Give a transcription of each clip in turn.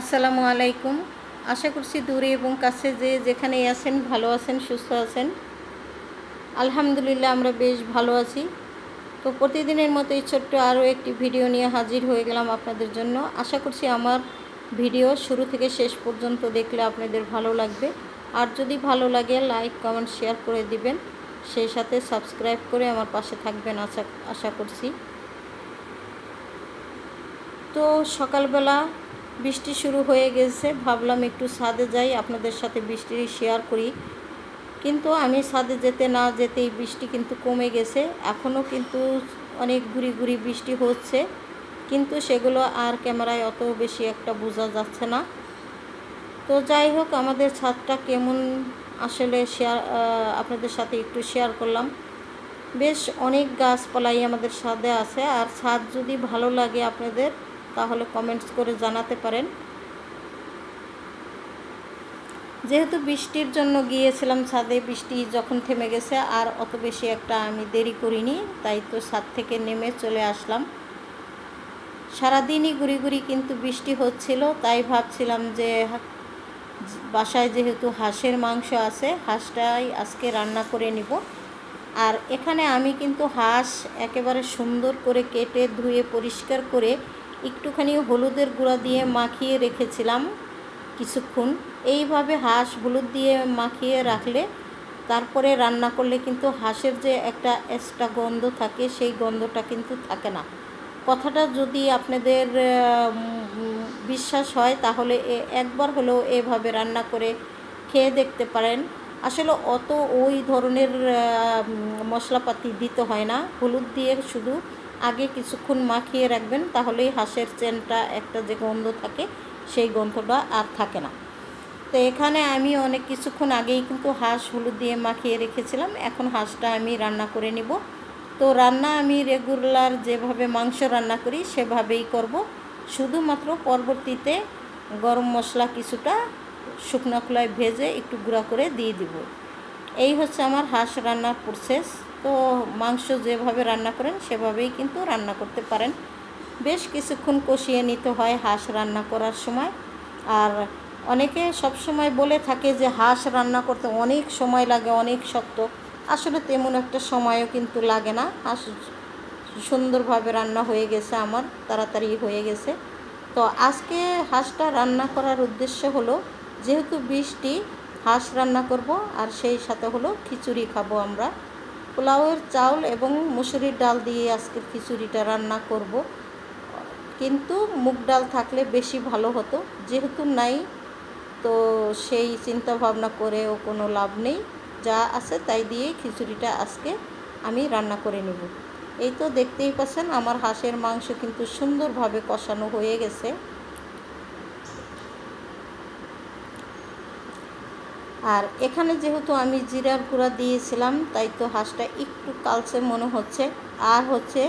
আসসালামু আলাইকুম। আশা করছি দূরে এবং কাছে যে যেখানেই আছেন, ভালো আছেন, সুস্থ আছেন। আলহামদুলিল্লাহ আমরা বেশ ভালো আছি। তো প্রতিদিনের মতো এই ছোট্ট আরও একটি ভিডিও নিয়ে হাজির হয়ে গেলাম আপনাদের জন্য। আশা করছি আমার ভিডিও শুরু থেকে শেষ পর্যন্ত দেখলে আপনাদের ভালো লাগবে। আর যদি ভালো লাগে, লাইক, কমেন্ট, শেয়ার করে দিবেন। সেই সাথে সাবস্ক্রাইব করে আমার পাশে থাকবেন, আশা আশা করছি। তো সকালবেলা বৃষ্টি শুরু হয়ে গেছে। ভাবলাম একটু ছাদে যাই, আপনাদের সাথে বৃষ্টি শেয়ার করি। কিন্তু আমি ছাদে যেতে না যেতেই বৃষ্টি কিন্তু কমে গেছে। এখনও কিন্তু অনেক ঘুরি ঘুরি বৃষ্টি হচ্ছে। কিন্তু সেগুলো আর ক্যামেরায় অত বেশি একটা বোঝা যাচ্ছে না। তো যাই হোক, আমাদের ছাদটা কেমন আসলে শেয়ার আপনাদের সাথে একটু শেয়ার করলাম। বেশ অনেক গাছপালাই আমাদের ছাদে আছে। আর ছাদ যদি ভালো লাগে আপনাদের তাহলে কমেন্টস করে জানাতে পারেন। যেহেতু বৃষ্টির জন্য গিয়েছিলাম ছাদে, বৃষ্টি যখন থেমে গেছে আর অত বেশি একটা আমি দেরি করিনি, তাই তো ছাদ থেকে নেমে চলে আসলাম। সারাদিনই ঘুরি ঘুরি কিন্তু বৃষ্টি হচ্ছিল, তাই ভাবছিলাম যে বাসায় যেহেতু হাঁসের মাংস আছে, হাঁসটাই আজকে রান্না করে নিব। আর এখানে আমি কিন্তু হাঁস একেবারে সুন্দর করে কেটে ধুয়ে পরিষ্কার করে একটুখানি হলুদের গুঁড়া দিয়ে মাখিয়ে রেখেছিলাম কিছুক্ষণ। এইভাবে হাঁস হলুদ দিয়ে মাখিয়ে রাখলে তারপরে রান্না করলে কিন্তু হাঁসের যে একটা এক্সট্রা গন্ধ থাকে, সেই গন্ধটা কিন্তু থাকে না। কথাটা যদি আপনাদের বিশ্বাস হয় তাহলে একবার হলেও এভাবে রান্না করে খেয়ে দেখতে পারেন। আসলে অত ওই ধরনের মশলাপাতি দিতে হয় না। হলুদ দিয়ে শুধু আগে কিছুক্ষণ মাখিয়ে রাখবেন, তাহলেই হাঁসের চেনটা একটা যে গন্ধ থাকে, সেই গন্ধটা আর থাকে না। তো এখানে আমি অনেক কিছুক্ষণ আগেই কিন্তু হাঁস হলুদ দিয়ে মাখিয়ে রেখেছিলাম, এখন হাঁসটা আমি রান্না করে নিব। তো রান্না আমি রেগুলার যেভাবে মাংস রান্না করি, সেভাবেই করব। শুধুমাত্র পরবর্তীতে গরম মশলা কিছুটা শুকনো খোলায় ভেজে একটু গুঁড়া করে দিয়ে দিব। এই হচ্ছে আমার হাঁস রান্নার প্রসেস তো মাংস যেভাবে রান্না করেন, সেভাবেই কিন্তু রান্না করতে পারেন। বেশ কিছুক্ষণ কষিয়ে নিতে হয় হাঁস রান্না করার সময়। আর অনেকে সব সময় বলে থাকে যে হাঁস রান্না করতে অনেক সময় লাগে, অনেক শক্ত। আসলে তেমন একটা সময়ও কিন্তু লাগে না। হাঁস সুন্দরভাবে রান্না হয়ে গেছে আমার, তাড়াতাড়ি হয়ে গেছে। তো আজকে হাঁসটা রান্না করার উদ্দেশ্য হলো, যেহেতু বৃষ্টি, হাঁস রান্না করব আর সেই সাথে হলো খিচুড়ি খাব আমরা। পোলাওয়ের চাউল এবং মুসুরির ডাল দিয়ে আজকে খিচুড়িটা রান্না করব। কিন্তু মুগ ডাল থাকলে বেশি ভালো হতো। যেহেতু নাই, তো সেই চিন্তা ভাবনা করেও কোনো লাভ নেই। যা আছে তাই দিয়ে খিচুড়িটা আজকে আমি রান্না করে নেব। এই তো দেখতেই পাচ্ছেন, আমার হাঁসের মাংস কিন্তু সুন্দরভাবে কষানো হয়ে গেছে। আর এখানে যেহেতু আমি জিরার গুঁড়া দিয়েছিলাম, তাই তো হাঁসটা একটু কালচে মনে হচ্ছে। আর হচ্ছে,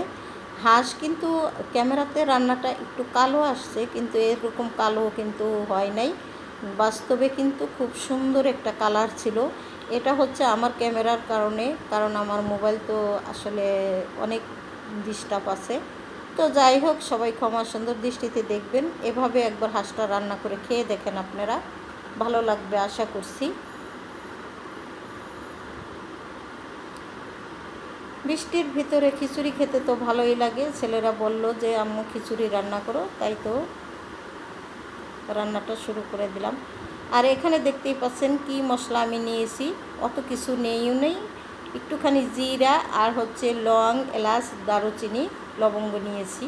হাঁস কিন্তু ক্যামেরাতে রান্নাটা একটু কালো আসছে, কিন্তু এরকম কালো কিন্তু হয় নাই। বাস্তবে কিন্তু খুব সুন্দর একটা কালার ছিল। এটা হচ্ছে আমার ক্যামেরার কারণে, কারণ আমার মোবাইল তো আসলে অনেক ডিস্টার্ব আছে। তো যাই হোক, সবাই ক্ষমা সুন্দর দৃষ্টিতে দেখবেন। এভাবে একবার হাঁসটা রান্না করে খেয়ে দেখেন আপনারা। ভালো লাগবে আশা করছি। বৃষ্টির ভিতরে খিচুড়ি খেতে তো ভালোই লাগে। ছেলেরা বলল যে, আম্মু, খিচুড়ি রান্না করো। তাই তো রান্নাটা শুরু করে দিলাম। আর এখানে দেখতেই পাচ্ছেন কি মশলা আমি নিয়েছি। অত কিছু নেইও নেই। একটুখানি জিরা আর হচ্ছে লং, এলাচ, দারুচিনি, লবঙ্গ নিয়েছি।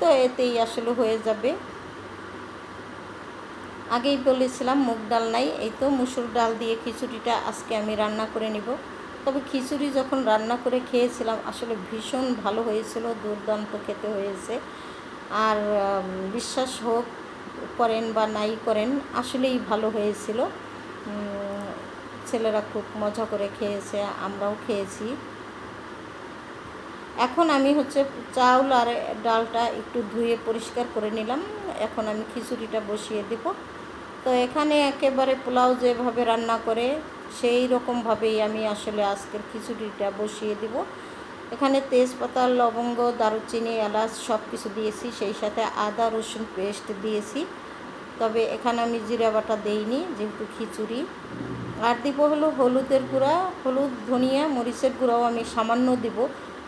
তো এতেই আসলে হয়ে যাবে। আগেই বলেছিলাম মুগ ডাল নাই। এই তো মুসুর ডাল দিয়ে খিচুড়িটা আজকে আমি রান্না করে নিব। তবে খিচুড়ি যখন রান্না করে খেয়েছিলাম, আসলে ভীষণ ভালো হয়েছিল, দুর্দান্ত খেতে হয়েছে। আর বিশ্বাস হোক, করেন বা নাই করেন, আসলেই ভালো হয়েছিল। ছেলেরা খুব মজা করে খেয়েছে, আমরাও খেয়েছি। এখন আমি হচ্ছে চাউল আর ডালটা একটু ধুয়ে পরিষ্কার করে নিলাম। এখন আমি খিচুড়িটা বসিয়ে দেব। তো এখানে একেবারে পোলাও যেভাবে রান্না করে সেই রকমভাবেই আমি আসলে আজকের খিচুড়িটা বসিয়ে দিব। এখানে তেজপাতা, লবঙ্গ, দারুচিনি, এলাচ সব কিছু দিয়েছি, সেই সাথে আদা, রসুন পেস্ট দিয়েছি। তবে এখানে আমি জিরা বাটা দেইনি, যেহেতু খিচুড়ি। আর দিব হলো হলুদের গুঁড়া, হলুদ, ধনিয়া, মরিচের গুঁড়াও আমি সামান্য দিব।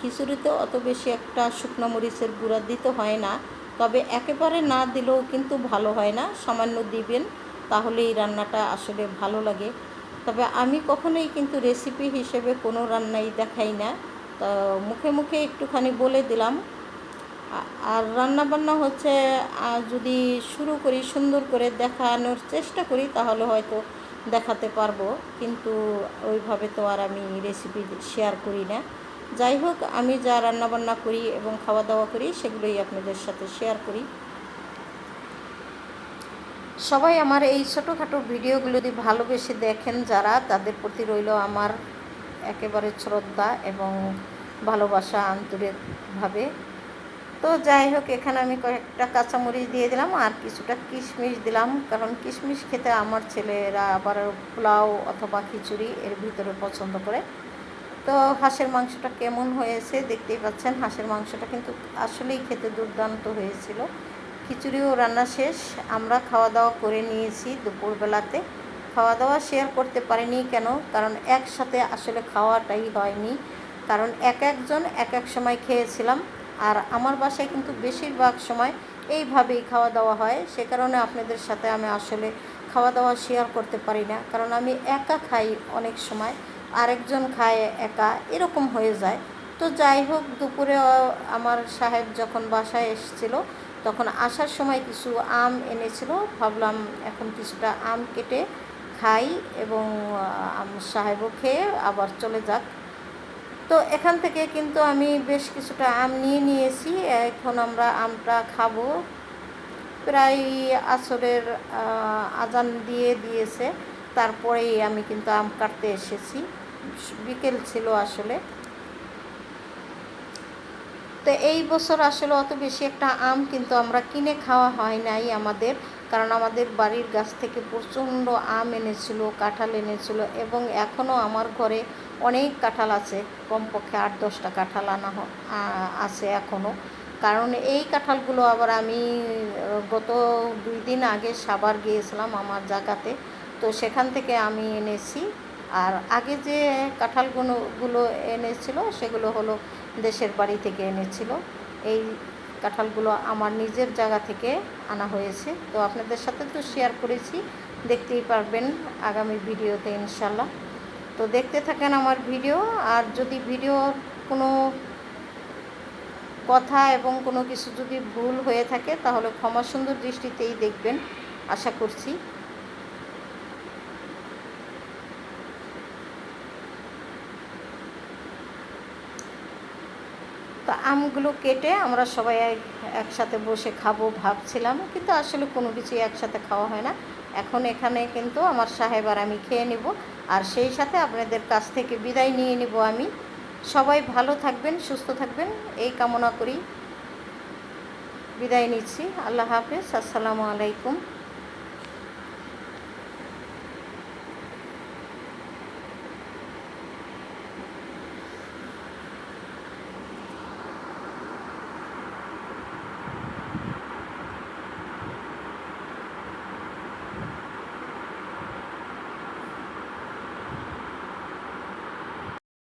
খিচুড়িতে অত বেশি একটা শুকনো মরিচের গুঁড়া দিতে হয় না। তবে একেবারে না দিলেও কিন্তু ভালো হয় না, সামান্য দিবেন তাহলে এই রান্নাটা আসলে ভালো লাগে। তবে আমি কখনোই কিন্তু রেসিপি হিসেবে কোনো রান্নাই দেখাই না। তো মুখে মুখে একটুখানি বলে দিলাম। আর রান্না বান্না হচ্ছে যদি শুরু করি, সুন্দর করে দেখানোর চেষ্টা করি, তাহলে হয়তো দেখাতে পারব। কিন্তু ওইভাবে তো আর আমি রেসিপি শেয়ার করি না। যাই হোক, আমি যা রান্না বান্না করি এবং খাওয়া দাওয়া করি, সেগুলোই আপনাদের সাথে শেয়ার করি। সবাই আমার এই ছোটোখাটো ভিডিওগুলো যদি ভালোবেসে দেখেন যারা, তাদের প্রতি রইল আমার একেবারে শ্রদ্ধা এবং ভালোবাসা আন্তরিকভাবে। তো যাই হোক, এখানে আমি কয়েকটা কাঁচামরিচ দিয়ে দিলাম আর কিছুটা কিশমিশ দিলাম, কারণ কিশমিশ খেতে আমার ছেলেরা আবার পোলাও অথবা খিচুড়ি এর ভিতরে পছন্দ করে। তো হাঁসের মাংসটা কেমন হয়েছে দেখতেই পাচ্ছেন, হাঁসের মাংসটা কিন্তু আসলেই খেতে দুর্দান্ত হয়েছিল। খিচুড়িও রান্না শেষ। আমরা খাওয়া দাওয়া করে নিয়েছি দুপুরবেলাতে। খাওয়া দাওয়া শেয়ার করতে পারিনি কেন? কারণ একসাথে আসলে খাওয়াটাই হয়নি। কারণ এক একজন এক এক সময় খেয়েছিলাম। আর আমার বাসায় কিন্তু বেশিরভাগ সময় এইভাবেই খাওয়া দাওয়া হয়। সে কারণে আপনাদের সাথে আমি আসলে খাওয়া দাওয়া শেয়ার করতে পারি না। কারণ আমি একা খাই অনেক সময়। আরেকজন খায় একা। এরকম হয়ে যায়। তো যাই হোক, দুপুরে আমার সাহেব যখন বাসায় এসেছিল তখন আসার সময় কিছু আম এনেছিল। ভাবলাম এখন কিছুটা আম কেটে খাই এবং সাহেবও খেয়ে আবার চলে যাক। তো এখান থেকে কিন্তু আমি বেশ কিছুটা আম নিয়ে নিয়েছি। এখন আমরা আমটা খাব। প্রায় আসরের আজান দিয়ে দিয়েছে। তারপরেই আমি কিন্তু আম কাটতে এসেছি। বিকেল ছিল আসলে। তো এই বছর আসলে অত বেশি একটা আম কিন্তু আমরা কিনে খাওয়া হয় নাই আমাদের, কারণ আমাদের বাড়ির গাছ থেকে প্রচণ্ড আম এনেছিল, কাঁঠাল এনেছিল এবং এখনও আমার ঘরে অনেক কাঁঠাল আছে, কমপক্ষে আট দশটা কাঁঠাল আনা আছে এখনও। কারণ এই কাঁঠালগুলো আবার আমি, গত দুই দিন আগে সাবার গিয়েছিলাম আমার জায়গাতে, তো সেখান থেকে আমি এনেছি। আর আগে যে কাঁঠালগুলো গুলো এনেছিল সেগুলো হলো দেশের বাড়ি থেকে এনেছিল। এই কাঁঠালগুলো আমার নিজের জায়গা থেকে আনা হয়েছে। তো আপনাদের সাথে তো শেয়ার করেছি, দেখতেই পারবেন আগামী ভিডিওতে ইনশাল্লাহ তো দেখতে থাকেন আমার ভিডিও, আর যদি ভিডিওর কোনো কথা এবং কোনো কিছু যদি ভুল হয়ে থাকে, তাহলে ক্ষমা সুন্দর দৃষ্টিতেই দেখবেন, আশা করছি। তো আমগুলো কেটে আমরা সবাই একসাথে বসে খাব ভাবছিলাম, কিন্তু আসলে কোনো কিছুই একসাথে খাওয়া হয় না। এখন এখানে কিন্তু আমার সাহেব আর আমি খেয়ে নিব, আর সেই সাথে আপনাদের কাছ থেকে বিদায় নিয়ে নিব আমি। সবাই ভালো থাকবেন, সুস্থ থাকবেন, এই কামনা করি। বিদায় নিচ্ছি, আল্লাহ হাফেজ, আসসালামু আলাইকুম।